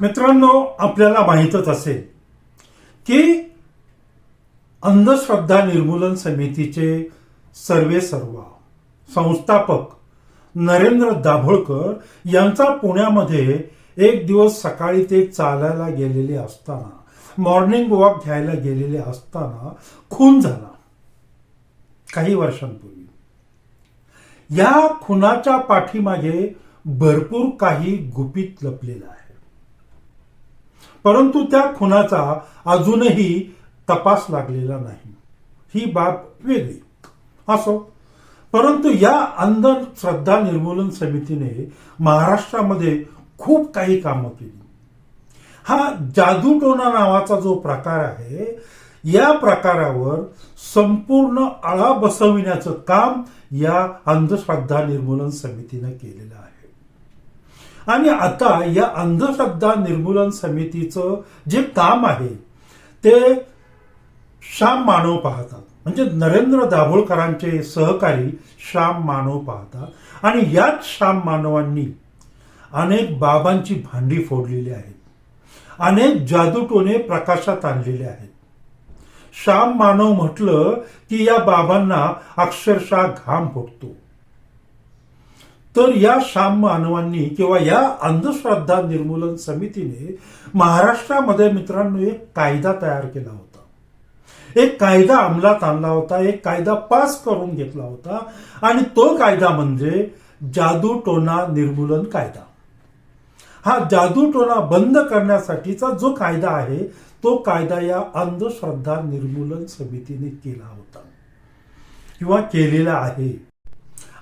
मित्रांनो आपल्याला माहीतच असेल की अंधश्रद्धा निर्मूलन समितीचे सर्वे सर्वा संस्थापक नरेंद्र दाभोळकर यांचा पुण्यामध्ये एक दिवस सकाळी ते चालायला गेलेले असताना मॉर्निंग वॉक घ्यायला गेलेले असताना खून झाला. काही वर्षांपूर्वी. या खुनाच्या पाठीमागे भरपूर काही गुपित लपलेलं आहे. परंतु त्या खुनाचा अजूनही तपास लागलेला नाही. ही बाब वेगळी. असो परंतु या अंधश्रद्धा निर्मूलन समितीने महाराष्ट्रामध्ये खूप काही कामं केली. हा जादूटोना नावाचा जो प्रकार आहे या प्रकारावर संपूर्ण आळा बसविण्याचं काम या अंधश्रद्धा निर्मूलन समितीनं केलेलं आहे. आणि आता या अंधश्रद्धा निर्मूलन समितीचं जे काम आहे ते श्याम मानव पाहतात. म्हणजे नरेंद्र दाभोळकरांचे सहकारी श्याम मानव पाहतात. आणि याच श्याम मानवांनी अनेक बाबांची भांडी फोडलेली आहेत. अनेक जादूटोने प्रकाशात आणलेले आहेत. श्याम मानव म्हटलं की या बाबांना अक्षरशः घाम फुटतो. तर या श्याम मानवांनी किंवा या अंधश्रद्धा निर्मूलन समितीने महाराष्ट्रामध्ये मित्रांनो एक कायदा तयार केला होता. एक कायदा अंमलात आणला होता एक कायदा पास करून घेतला होता आणि तो कायदा म्हणजे जादूटोना निर्मूलन कायदा. हा जादूटोना बंद करण्यासाठीचा जो कायदा आहे तो कायदा या अंधश्रद्धा निर्मूलन समितीने केला होता. किंवा केलेला आहे.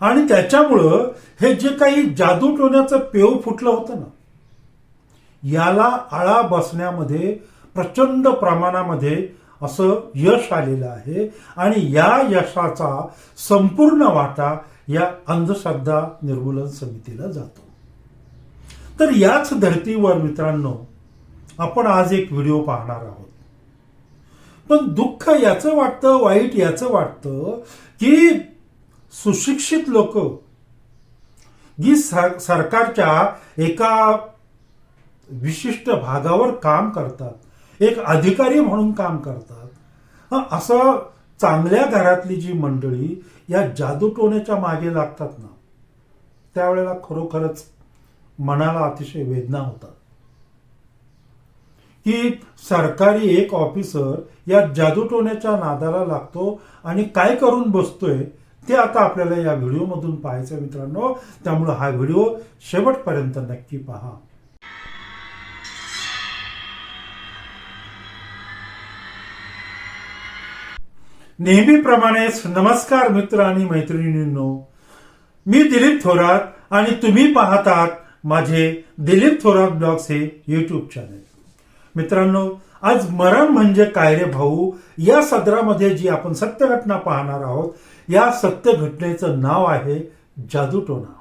आणि त्याच्यामुळं हे जे काही जादू टोण्याचं पेव फुटलं होतं ना याला आळा बसण्यामध्ये प्रचंड प्रमाणामध्ये असं यश आलेलं आहे. आणि या यशाचा संपूर्ण वाटा या अंधश्रद्धा निर्मूलन समितीला जातो. तर याच धर्तीवर मित्रांनो आपण आज एक व्हिडिओ पाहणार आहोत. पण दुःख याचं वाटतं वाईट याचं वाटतं की सुशिक्षित लोक. जी सर- सरकारच्या एका विशिष्ट भागावर काम करतात. एक अधिकारी म्हणून काम करतात. असं चांगल्या घरातली जी मंडळी या जादूटोण्याच्या मागे लागतात ना त्यावेळेला खरोखरच मनाला अतिशय वेदना होतात. की सरकारी एक ऑफिसर या जादूटोण्याच्या नादाला लागतो आणि काय करून बसतोय ते आता आपल्याला या व्हिडिओमधून पाहायचं मित्रांनो. त्यामुळे हा व्हिडिओ शेवटपर्यंत नक्की पहा. नेहमीप्रमाणेच नमस्कार मित्र आणि मैत्रिणींनो. मी दिलीप थोरात आणि तुम्ही पाहतात माझे दिलीप थोरात ब्लॉग्स हे युट्यूब चॅनल मित्रांनो आज मरण म्हणजे काय रे भाऊ? या सदरामध्ये जी आपण सत्य घटना पाहणार आहोत या सत्य घटनेचं नाव आहे जादूटोना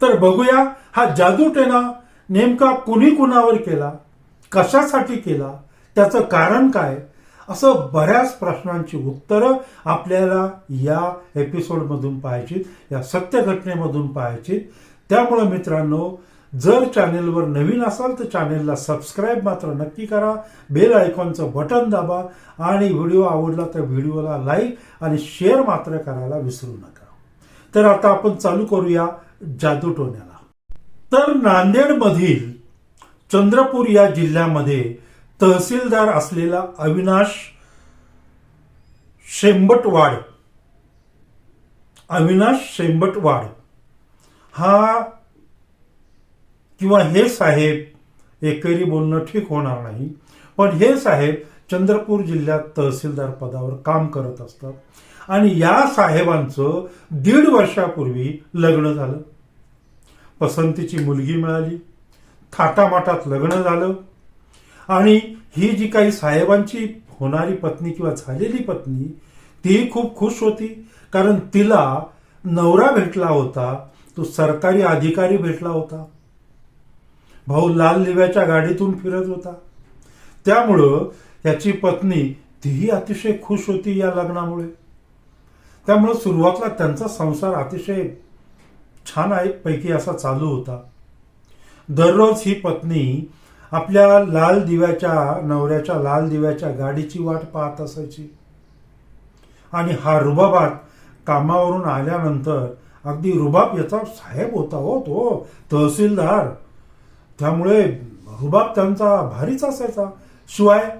तर बघूया हा जादूटोना नेमका कुणी कुणावर केला? कशासाठी केला? त्याचं कारण काय? असं बऱ्याच प्रश्नांची उत्तरं आपल्याला या एपिसोडमधून पाहायची या सत्य घटनेमधून पाहायची त्यामुळे मित्रांनो जर चॅनेलवर नवीन असाल तर चॅनेलला सबस्क्राईब मात्र नक्की करा बेल आयकॉनचं बटन दाबा आणि व्हिडिओ आवडला तर व्हिडिओला लाईक आणि शेअर मात्र करायला विसरू नका. तर आता आपण चालू करूया जादूटोण्याला तर नांदेडमधील चंद्रपूर या जिल्ह्यामध्ये तहसीलदार असलेला अविनाश शेंबटवाड अविनाश शेंबटवाड हा किंवा हे साहेब एकरी बोलणं ठीक होणार नाही. पण हे साहेब चंद्रपूर जिल्ह्यात तहसीलदार पदावर काम करत असतात. आणि या साहेबांचं दीड वर्षापूर्वी लग्न झालं. पसंतीची मुलगी मिळाली. थाटामाटात लग्न झालं. आणि ही जी काही साहेबांची होणारी पत्नी किंवा झालेली पत्नी ती खूप खुश होती. कारण तिला नवरा भेटला होता तो सरकारी अधिकारी भेटला होता. भाऊ लाल लिव्याच्या गाडीतून फिरत होता. त्यामुळं याची पत्नी तीही अतिशय खुश होती या लग्नामुळे. त्यामुळं सुरुवातीला त्यांचा संसार अतिशय छान आहे पैकी असा चालू होता. दररोज ही पत्नी आपल्या लाल दिव्याच्या नवऱ्याच्या लाल दिव्याच्या गाडीची वाट पाहत असायची. आणि हा रुबाबात कामावरून आल्यानंतर अगदी रुबाब याचा साहेब होता हो तो तहसीलदार. त्यामुळे रुबाब त्यांचा भारीच असायचा. शिवाय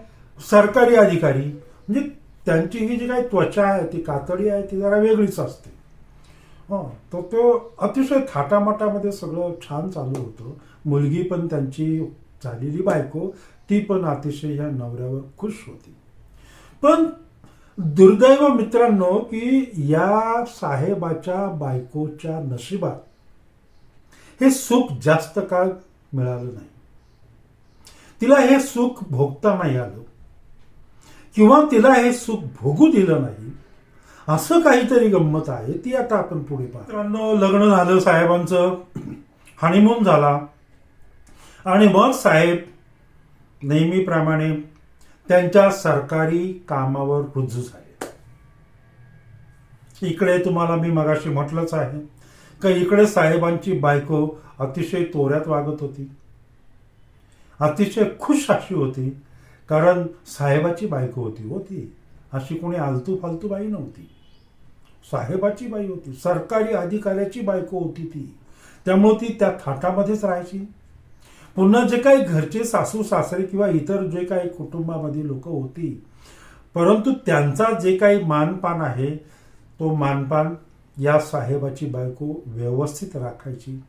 सरकारी अधिकारी म्हणजे त्यांची ही जी काही त्वचा आहे ती कातडी आहे ती जरा वेगळीच असते. हं, तर तो अतिशय थाटामाटामध्ये सगळं छान चालू होतं. मुलगी पण त्यांची झालेली बायको ती पण अतिशय ह्या नवऱ्यावर खुश होती. पण दुर्दैव मित्रांनो की या साहेबाच्या बायकोच्या नशिबात हे सुख जास्त काळ मिळालं नाही. तिला हे सुख भोगता नाही आलं. किंवा तिला हे सुख भोगू दिलं नाही. असं काहीतरी गंमत आहे ती आता आपण पुढे पाहतो मित्रांनो लग्न झालं साहेबांचं हनीमून झाला. आणि मग साहेब नेहमीप्रमाणे त्यांच्या सरकारी कामावर रुजू झाले. इकडे तुम्हाला मी मगाशी म्हटलंच आहे का इकडे साहेबांची बायको अतिशय तोऱ्यात वागत होती. अतिशय खुश अशी होती कारण साहेबाची बायको होती होती अशी कोणी आलतू फालतू बाई नव्हती. साहेबाची बाई होती सरकारी अधिकाऱ्याची बायको होती ती. त्यामुळे ती त्या थाटामध्येच राहायची. पुन्हा जे काही घरचे सासू सासरे किंवा इतर जे काही कुटुंबामध्ये लोक होती परंतु त्यांचा जे काही मानपान आहे तो मानपान या साहेबाची बायको व्यवस्थित राखायची.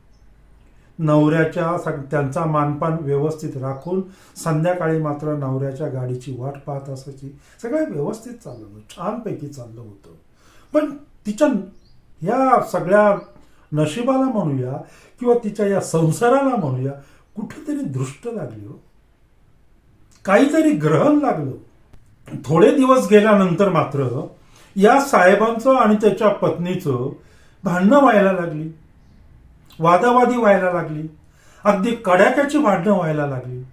नवऱ्याच्या त्यांचा मानपान व्यवस्थित राखून संध्याकाळी मात्र नवऱ्याच्या गाडीची वाट पाहत असायची. सगळं व्यवस्थित चाललं होतं छानपैकी चाललं होतं. पण तिच्या या सगळ्या नशिबाला म्हणूया किंवा तिच्या या संसाराला म्हणूया कुठेतरी दृष्ट लागली हो. काहीतरी ग्रहण लागलं. थोडे दिवस गेल्यानंतर मात्र या साहेबांचं आणि त्याच्या पत्नीचं भांडणं व्हायला लागली. वादावादी व्हायला लागली. अगदी कड्याक्याची भांडणं व्हायला लागली.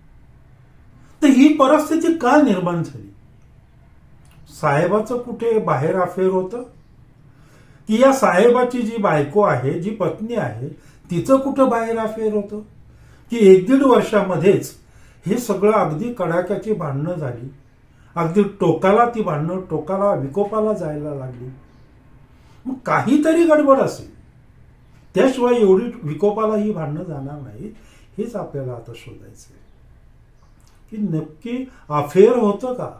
तर ही परिस्थिती का निर्माण झाली? साहेबाचं कुठे बाहेर अफेअर होतं? की या साहेबाची जी बायको आहे जी पत्नी आहे तिचं कुठं बाहेर अफेअर होतं? की एक दीड वर्षामध्येच हे सगळं अगदी कडाक्याची भांडणं झाली. अगदी टोकाला ती भांडणं टोकाला विकोपाला जायला लागली. मग काहीतरी गडबड असेल. त्याशिवाय एवढी विकोपाला ही भांडणं जाणार नाही हेच आपल्याला आता शोधायचं आहे की नक्की अफेअर होतं का?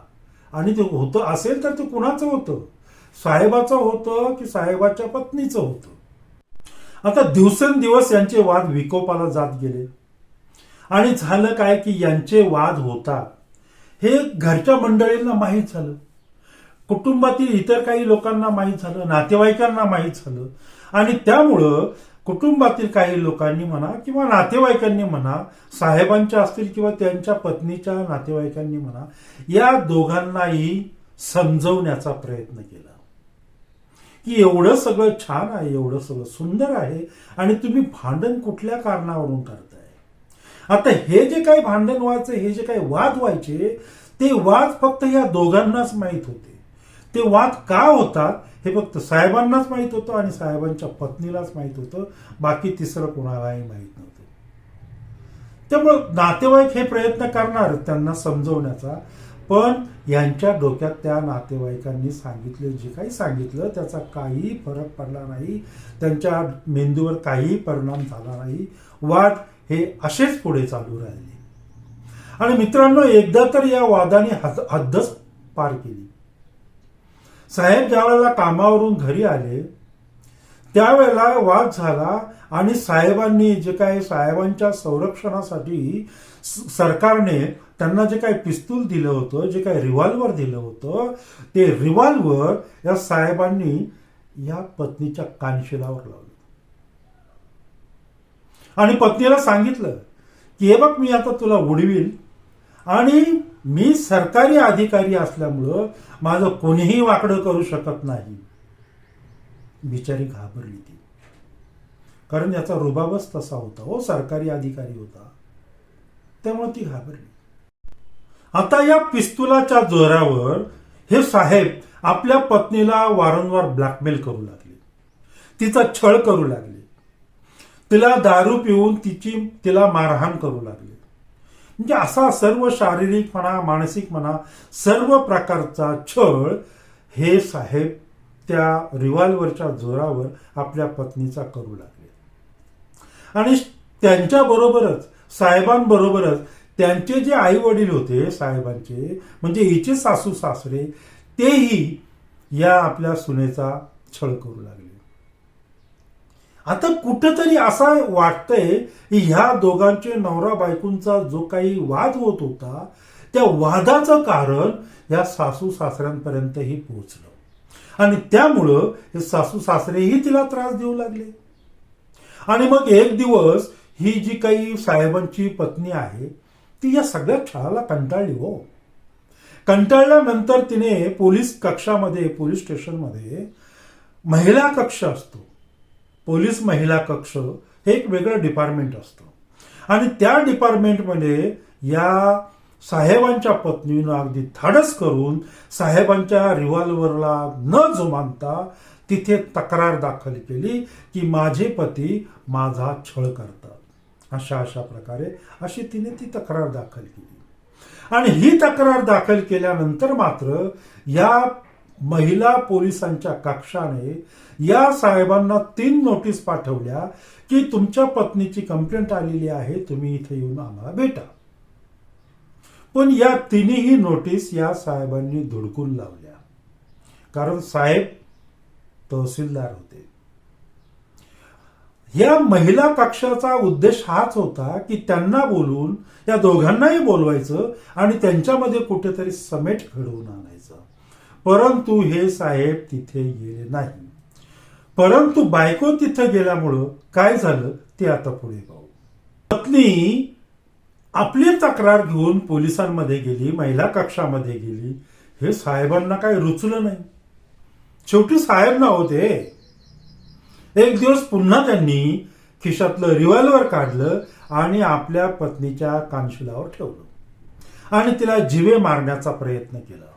आणि ते होतं असेल तर ते कुणाचं होतं? साहेबाचं होतं की साहेबाच्या पत्नीचं होतं? आता दिवसेंदिवस यांचे वाद विकोपाला जात गेले. आणि झालं काय की यांचे वाद होतात. हे घरच्या मंडळींना माहीत झालं. कुटुंबातील इतर काही लोकांना माहीत झालं नातेवाईकांना माहीत झालं. आणि त्यामुळं कुटुंबातील काही लोकांनी म्हणा किंवा नातेवाईकांनी म्हणा साहेबांच्या असतील किंवा त्यांच्या पत्नीच्या नातेवाईकांनी म्हणा या दोघांनाही समजवण्याचा प्रयत्न केला. की एवढं सगळं छान आहे एवढं सगळं सुंदर आहे आणि तुम्ही भांडण कुठल्या कारणावरून करता? आता हे जे काही भांडण व्हायचं हे जे काही वाद व्हायचे ते वाद फक्त या दोघांनाच माहीत होते. ते वाद का होतात हे फक्त साहेबांनाच माहीत होतं आणि साहेबांच्या पत्नीलाच माहीत होतं. बाकी तिसरं कोणालाही माहीत नव्हतं. त्यामुळं नातेवाईक हे प्रयत्न करणार त्यांना समजवण्याचा. पण यांच्या डोक्यात त्या नातेवाईकांनी सांगितले जे काही सांगितलं त्याचा काही फरक पडला नाही. त्यांच्या मेंदूवर काहीही परिणाम झाला नाही. वाद हे असेच पुढे चालू राहिले. आणि मित्रांनो एकदा तर या वादाने हद हद्दच पार केली. साहेब ज्यावेळेला कामावरून घरी आले त्यावेळेला वाद झाला आणि साहेबांनी जे काही साहेबांच्या संरक्षणासाठी सरकारने त्यांना जे काही पिस्तूल दिलं होतं जे काही रिव्हॉल्वर दिलं होतं ते रिव्हॉल्वर या साहेबांनी या पत्नीच्या कानशिलावर लावलं. आणि पत्नीला सांगितलं की हे बघ मी आता तुला उडवील आणि मी सरकारी अधिकारी असल्यामुळं माझं कोणीही वाकडं करू शकत नाही. बिचारी घाबरली ती. कारण याचा रुबाबच तसा होता हो सरकारी अधिकारी होता. त्यामुळे ती घाबरली. आता या पिस्तुलाच्या जोरावर हे साहेब आपल्या पत्नीला वारंवार ब्लॅकमेल करू लागले. तिचा छळ करू लागले. तिला दारू पिऊन तिची तिला मारहाण करू लागले. म्हणजे असा सर्व शारीरिक म्हणा मानसिक म्हणा सर्व प्रकारचा छळ हे साहेब त्या रिव्हॉल्वरच्या जोरावर आपल्या पत्नीचा करू लागले. आणि त्यांच्या बरोबरच साहेबांबरोबरच त्यांचे जे आई वडील होते साहेबांचे म्हणजे हिचे सासू सासरे तेही या आपल्या सुनेचा छळ करू लागले. आता कुठंतरी असं वाटतंय की ह्या दोघांचे नवरा बायकोंचा जो काही वाद होत होता त्या वादाचं कारण या सासू सासऱ्यांपर्यंतही पोहोचलं. आणि त्यामुळं हे सासू सासरेही तिला त्रास देऊ लागले. आणि मग एक दिवस ही जी काही साहेबांची पत्नी आहे ती या सगळ्या छळाला कंटाळली हो. कंटाळल्यानंतर तिने पोलीस कक्षामध्ये पोलीस स्टेशनमध्ये महिला कक्ष असतो. पोलीस महिला कक्ष हे एक वेगळं डिपार्टमेंट असतं. आणि त्या डिपार्टमेंटमध्ये या साहेबांच्या पत्नीनं अगदी धाडस करून साहेबांच्या रिव्हॉल्वरला न जुमानता तिथे तक्रार दाखल केली की माझे पती माझा छळ करतात. अशा अशा प्रकारे अशी तिने ती तक्रार दाखल केली. आणि ही तक्रार दाखल केल्यानंतर मात्र या महिला पोलिसांच्या कक्षाने या साहेबांना तीन नोटीस पाठवल्या की तुमच्या पत्नीची कंप्लेंट आलेली आहे तुम्ही इथे येऊन आम्हाला भेटा. पण या तिन्ही नोटीस या साहेबांनी धुडकून लावल्या. कारण साहेब तहसीलदार होते. या महिला कक्षाचा उद्देश हाच होता की त्यांना बोलून या दोघांनाही बोलवायचं आणि त्यांच्यामध्ये कुठेतरी समेट घडवून परंतु हे साहेब तिथे गेले नाही. परंतु बायको तिथे गेल्यामुळं काय झालं ते आता पुढे पाहू. पत्नी आपली तक्रार घेऊन पोलिसांमध्ये गेली महिला कक्षामध्ये गेली. हे साहेबांना काही रुचलं नाही. शेवटी साहेब ना होते. एक दिवस पुन्हा त्यांनी खिशातलं रिव्हॉल्वर काढलं आणि आपल्या पत्नीच्या कानशिलावर ठेवलं. आणि तिला जिवे मारण्याचा प्रयत्न केला.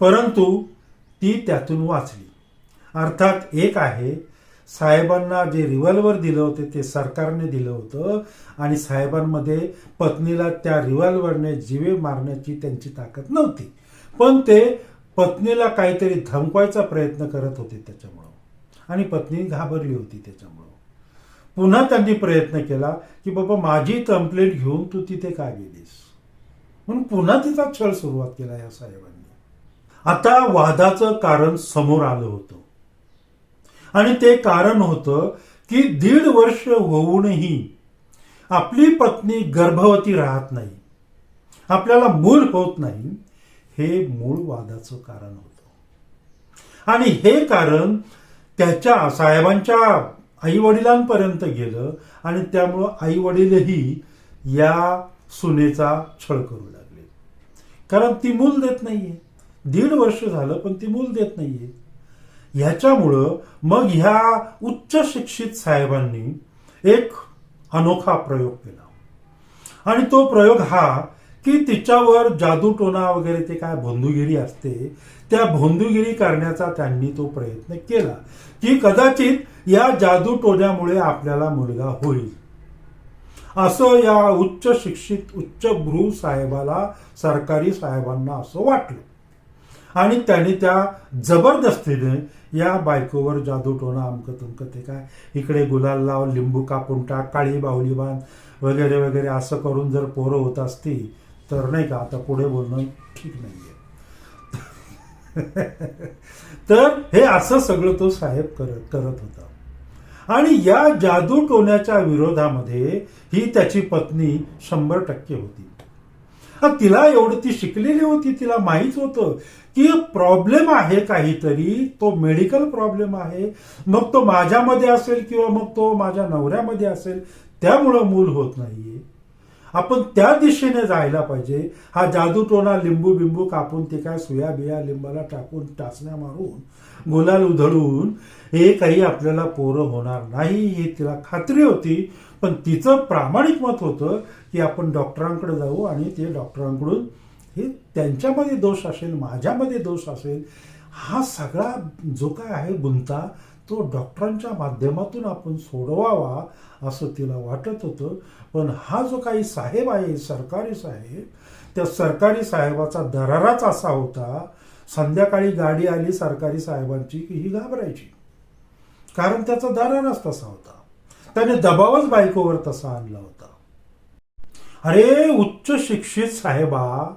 परंतु ती त्यातून वाचली. अर्थात एक आहे साहेबांना जे रिव्हॉल्वर दिलं होते ते सरकारने दिलं होतं आणि साहेबांमध्ये पत्नीला त्या रिव्हॉल्वरने जीवे मारण्याची त्यांची ताकद नव्हती. पण ते पत्नीला काहीतरी धमकवायचा प्रयत्न करत होते त्याच्यामुळं. आणि पत्नी घाबरली होती त्याच्यामुळं. पुन्हा त्यांनी प्रयत्न केला की बाबा माझी कंप्लेंट घेऊन तू तिथे का गेलीस? म्हणून पुन्हा तिचा छळ सुरुवात केला या साहेबांनी. आता वादाचं कारण समोर आलं होतं. आणि ते कारण होतं की दीड वर्ष होऊनही आपली पत्नी गर्भवती राहत नाही. आपल्याला मूल होत नाही. हे मूळ वादाचं कारण होतं. आणि हे कारण त्याच्या साहेबांच्या आई वडिलांपर्यंत गेलं आणि त्यामुळं आई वडीलही या सुनेचा छळ करू लागले. कारण ती मूल देत नाहीये. दीड वर्ष झालं पण ती मूल देत नाहीये. ह्याच्यामुळं मग ह्या उच्च शिक्षित साहेबांनी एक अनोखा प्रयोग केला. आणि तो प्रयोग हा की तिच्यावर जादूटोना वगैरे ते काय भोंदूगिरी असते त्या भोंदूगिरी करण्याचा त्यांनी तो प्रयत्न केला. की कदाचित या जादूटोण्यामुळे आपल्याला मुलगा होईल. असं या उच्च शिक्षित उच्च गृह साहेबाला सरकारी साहेबांना असं वाटलं. आणि त्याने त्या जबरदस्तीने या बायकोवर जादूटोना अमकं तुमकं ते काय इकडे गुलाल लाव लिंबू कापून टाक काळी बाहुली बांध वगैरे वगैरे असं करून जर पोरं होत असती तर नाही का आता पुढे बोलणं ठीक नाही आहे तर हे असं सगळं तो साहेब करत करत होता. आणि या जादू टोण्याच्या विरोधामध्ये ही त्याची पत्नी शंभर टक्के होती. तिला एवढं ती शिकलेली होती तिला माहीत होतं. की प्रॉब्लेम आहे काहीतरी तो मेडिकल प्रॉब्लेम आहे. मग तो माझ्यामध्ये असेल किंवा मग तो माझ्या नवऱ्यामध्ये असेल त्यामुळं मूल होत नाहीये. आपण त्या दिशेने जायला पाहिजे. हा जादूटोना लिंबू बिंबू कापून ते काय सुया बिया लिंबाला टाकून टाचण्या मारून गुलाल उधळून हे काही आपल्याला पोरं होणार नाही ही तिला खात्री होती. पण तिचं प्रामाणिक मत होतं की आपण डॉक्टरांकडे जाऊ आणि ते डॉक्टरांकडून हे त्यांच्यामध्ये दोष असेल माझ्यामध्ये दोष असेल हा सगळा जो काय आहे गुंता तो डॉक्टरांच्या माध्यमातून आपण सोडवावा असं तिला वाटत होतं. पण हा जो काही साहेब आहे सरकारी साहेब त्या सरकारी साहेबाचा दराराच असा होता संध्याकाळी गाडी आली सरकारी साहेबांची की ही घाबरायची. कारण त्याचा दरारच तसा होता. त्याने दबावच बायकोवर तसा आणला होता. अरे उच्च शिक्षित साहेबा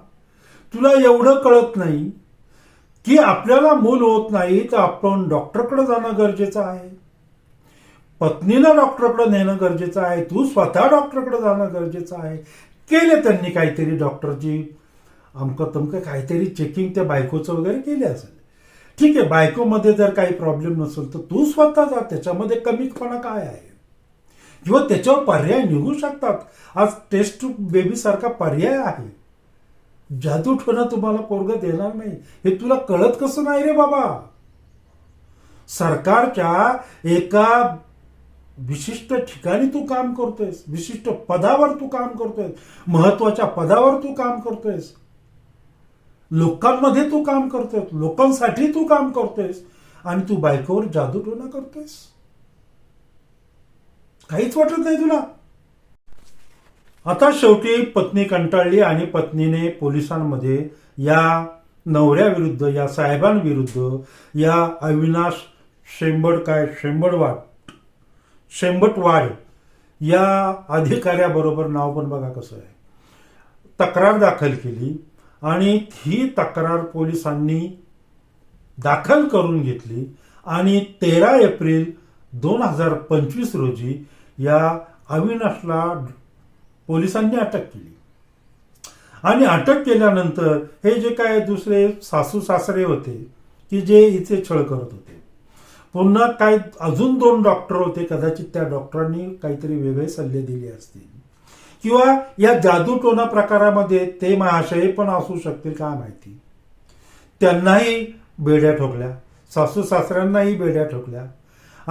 तुला एवढं कळत नाही की आपल्याला मूल होत नाही तर आपण डॉक्टरकडे जाणं गरजेचं आहे? पत्नीला डॉक्टरकडे नेणं गरजेचं आहे. तू स्वतः डॉक्टरकडे जाणं गरजेचं आहे. केले त्यांनी काहीतरी डॉक्टरची अमकं तमकं काहीतरी चेकिंग त्या बायकोचं वगैरे केले असेल. ठीक आहे बायकोमध्ये जर काही प्रॉब्लेम नसेल तर तू स्वतः जा. त्याच्यामध्ये कमीपणा काय आहे? किंवा त्याच्यावर पर्याय निघू शकतात. आज टेस्ट बेबी सारखा पर्याय आहे. जादू ठोना तुम्हाला पोरग देणार नाही. हे तुला कळत कसं नाही रे बाबा? सरकारच्या एका विशिष्ट ठिकाणी तू काम करतोयस. विशिष्ट पदावर तू काम करतोयस. महत्त्वाच्या पदावर तू काम करतोयस. लोकांमध्ये तू काम करतोयस. लोकांसाठी तू काम करतोयस. आणि तू बायकोवर जादू टोना करतोयस. काहीच वाटत नाही तुला? आता शेवटी पत्नी कंटाळली आणि पत्नीने पोलिसांमध्ये या नवऱ्याविरुद्ध या साहेबांविरुद्ध या अविनाश शेंबड काय शेंबडवाड शेंबटवाड या अधिकाऱ्याबरोबर नाव पण बघा कसं आहे. तक्रार दाखल केली आणि ही तक्रार पोलिसांनी दाखल करून घेतली आणि तेरा एप्रिल दोन हजार पंचवीस रोजी या अविनाशला पोलिसांनी अटक केली. आणि अटक केल्यानंतर हे जे काय दुसरे सासू सासरे होते की जे इथे छळ करत होते. पुन्हा काय अजून दोन डॉक्टर होते कदाचित त्या डॉक्टरांनी काहीतरी वेगळे सल्ले दिले असतील. किंवा या जादूटोना प्रकारामध्ये ते महाशय पण असू शकतील का माहिती? त्यांनाही बेड्या ठोकल्या. सासू सासऱ्यांनाही बेड्या ठोकल्या.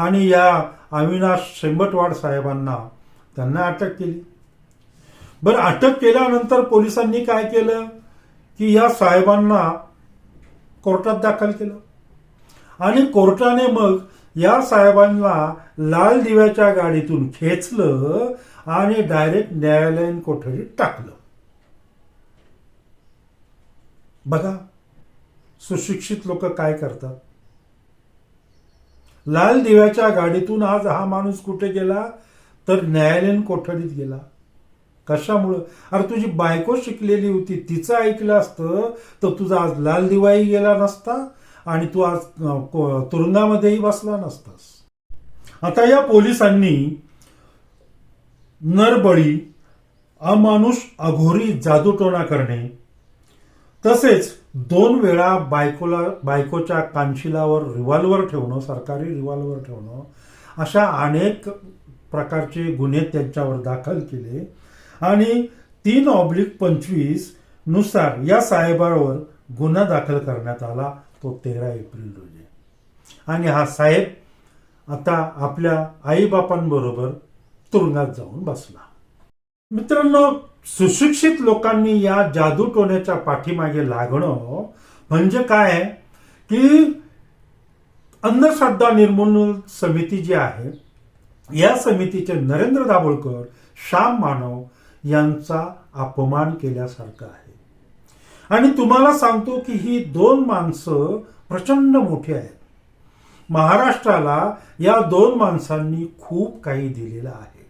आणि या अविनाश शेंबटवाड साहेबांना त्यांना अटक केली. बरं अटक केल्यानंतर पोलिसांनी काय केलं? की या साहेबांना कोर्टात दाखल केलं. आणि कोर्टाने मग या साहेबांना लाल दिव्याच्या गाडीतून खेचलं आणि डायरेक्ट न्यायालयीन कोठडीत टाकलं. बघा सुशिक्षित लोक काय करतात? लाल दिव्याच्या गाडीतून आज हा माणूस कुठे गेला? तर न्यायालयीन कोठडीत गेला. कशामुळं? अरे तुझी बायको शिकलेली होती तिचं ऐकलं असतं तर तुझा आज लाल दिवाही गेला नसता आणि तू आज तुरुंगामध्येही बसला नसतास. आता या पोलिसांनी नरबळी अमानुष अघोरी जादूटोणा करणे तसेच दोन वेळा बायकोला बायकोच्या कानशिलावर रिव्हॉल्वर ठेवणं सरकारी रिव्हॉल्वर ठेवणं अशा अनेक प्रकारचे गुन्हे त्यांच्यावर दाखल केले. आणि तीन ऑब्लिक पंचवीसनुसार या साहेबावर गुन्हा दाखल करण्यात आला तो तेरा एप्रिल रोजी. आणि हा साहेब आता आपल्या आईबापांबरोबर तुरुंगात जाऊन बसला. मित्रांनो सुशिक्षित लोकांनी या जादू टोण्याच्या पाठीमागे लागणं म्हणजे काय? की अंधश्रद्धा निर्मूलन समिती जी आहे या समितीचे नरेंद्र दाभोळकर श्याम मानव यांचा अपमान केल्यासारखं आहे. आणि तुम्हाला सांगतो की ही दोन माणसं प्रचंड मोठी आहेत. महाराष्ट्राला या दोन माणसांनी खूप काही दिलेलं आहे.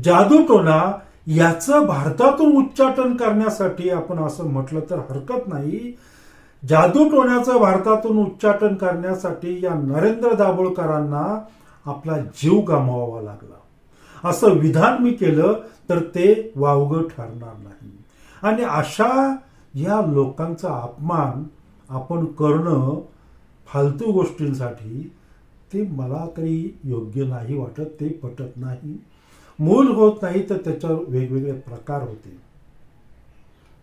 जादूटोना याचं भारतातून उच्चाटन करण्यासाठी आपण असं म्हटलं तर हरकत नाही. जादूटोण्याचं भारतातून उच्चाटन करण्यासाठी या नरेंद्र दाभोळकरांना आपला जीव गमवावा लागला. असं विधान मी केलं तर ते वावगं ठरणार नाही. आणि अशा या लोकांचा अपमान आपण करणं फालतू गोष्टींसाठी ते मला तरी योग्य नाही वाटत ते पटत नाही. मूल होत नाही तर त्याच्यावर वेगवेगळे प्रकार होते.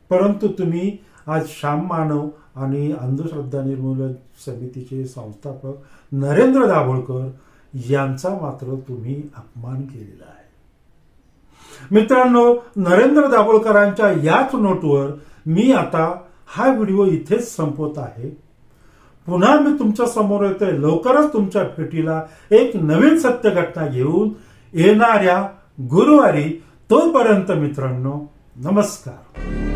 परंतु तुम्ही आज श्याम मानव आणि अंधश्रद्धा निर्मूलन समितीचे संस्थापक नरेंद्र दाभोळकर यांचा मात्र तुम्ही अपमान केलेला आहे. मित्रांनो नरेंद्र दाभोळकरांच्या याच नोटवर मी आता हा व्हिडिओ इथेच संपवत आहे. पुन्हा मी तुमच्यासमोर येतोय. लवकरच तुमच्या भेटीला एक नवीन सत्य घटना घेऊन येणाऱ्या गुरुवारी तोपर्यंत मित्रांनो नमस्कार.